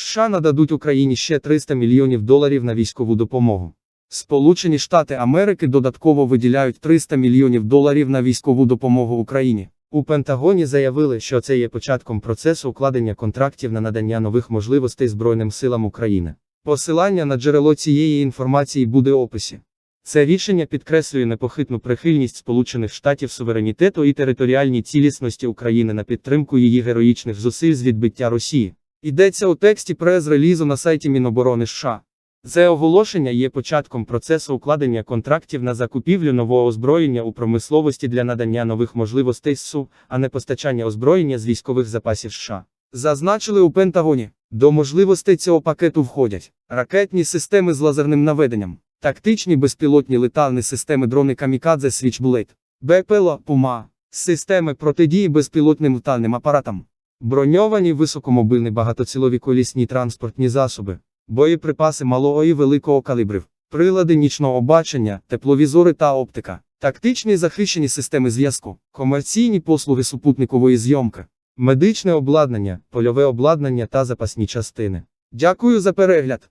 США нададуть Україні ще 300 мільйонів доларів на військову допомогу. Сполучені Штати Америки додатково виділяють 300 мільйонів доларів на військову допомогу Україні. У Пентагоні заявили, що це є початком процесу укладення контрактів на надання нових можливостей Збройним силам України. Посилання на джерело цієї інформації буде у описі. Це рішення підкреслює непохитну прихильність Сполучених Штатів суверенітету і територіальній цілісності України на підтримку її героїчних зусиль з відбиття Росії. Йдеться у тексті прес-релізу на сайті Міноборони США. Це оголошення є початком процесу укладення контрактів на закупівлю нового озброєння у промисловості для надання нових можливостей СУ, а не постачання озброєння з військових запасів США. Зазначили у Пентагоні. До можливостей цього пакету входять ракетні системи з лазерним наведенням, тактичні безпілотні летальні системи дрони Камікадзе Switchblade, БПЛА Пума, системи протидії безпілотним летальним апаратам, броньовані високомобильні багатоцілові колісні транспортні засоби, боєприпаси малого і великого калібрів, прилади нічного бачення, тепловізори та оптика, тактичні захищені системи зв'язку, комерційні послуги супутникової зйомки, медичне обладнання, польове обладнання та запасні частини. Дякую за перегляд.